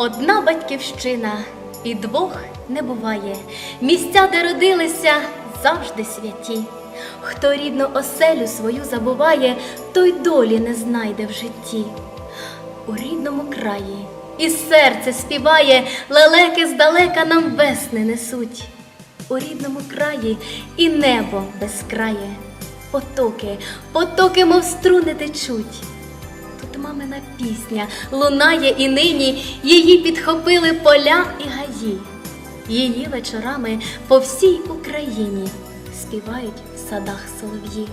Одна батьківщина і двох не буває. Місця, де родилися, завжди святі. Хто рідну оселю свою забуває, той долі не знайде в житті. У рідному краї і серце співає, лелеки здалека нам весни несуть. У рідному краї і небо безкрає, потоки, потоки, мов струни течуть. Тут мамина пісня лунає і нині її підхопили поля і гаї. Її вечорами по всій Україні співають в садах солов'ї.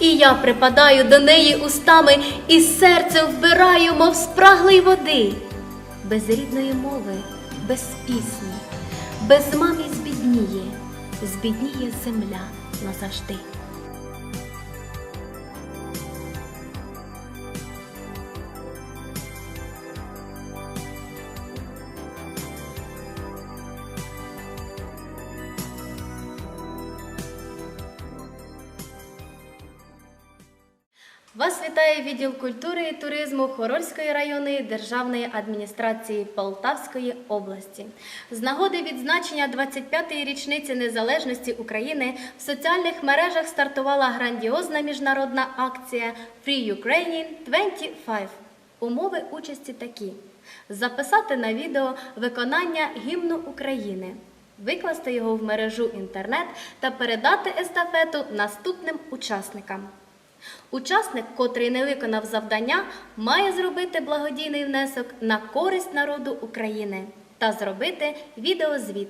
І я припадаю до неї устами і серцем вбираю, мов спраглий води. Без рідної мови, без пісні, без мамі збідніє, збідніє земля назавжди. Вас вітає відділ культури і туризму Хорольської районної державної адміністрації Полтавської області. З нагоди відзначення 25-ї річниці незалежності України в соціальних мережах стартувала грандіозна міжнародна акція Free Ukrainian 25. Умови участі такі: записати на відео виконання гімну України, викласти його в мережу інтернет та передати естафету наступним учасникам. Учасник, котрий не виконав завдання, має зробити благодійний внесок на користь народу України та зробити відеозвіт.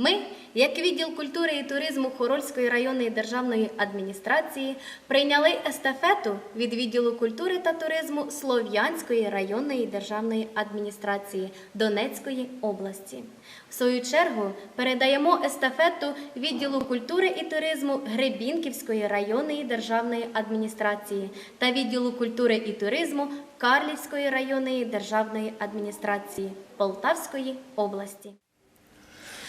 Ми, як відділ культури і туризму Хорольської районної державної адміністрації, прийняли естафету від відділу культури та туризму Слов'янської районної державної адміністрації Донецької області. В свою чергу передаємо естафету відділу культури і туризму Гребінківської районної державної адміністрації та відділу культури і туризму Карлівської районної державної адміністрації Полтавської області.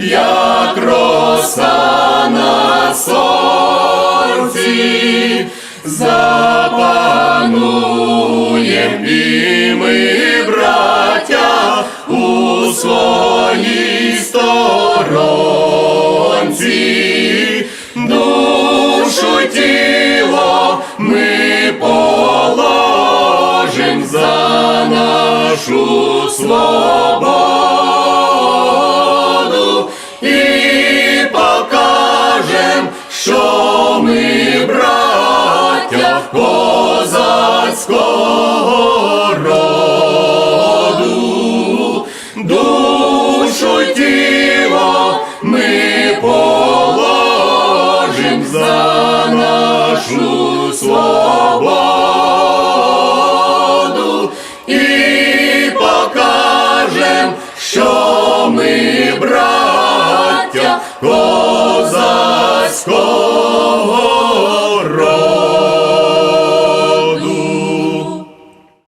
як роса на сонці, запануєм і ми, браття, у своїй сторонці, душу тіло ми положим за нашу свободу козацького.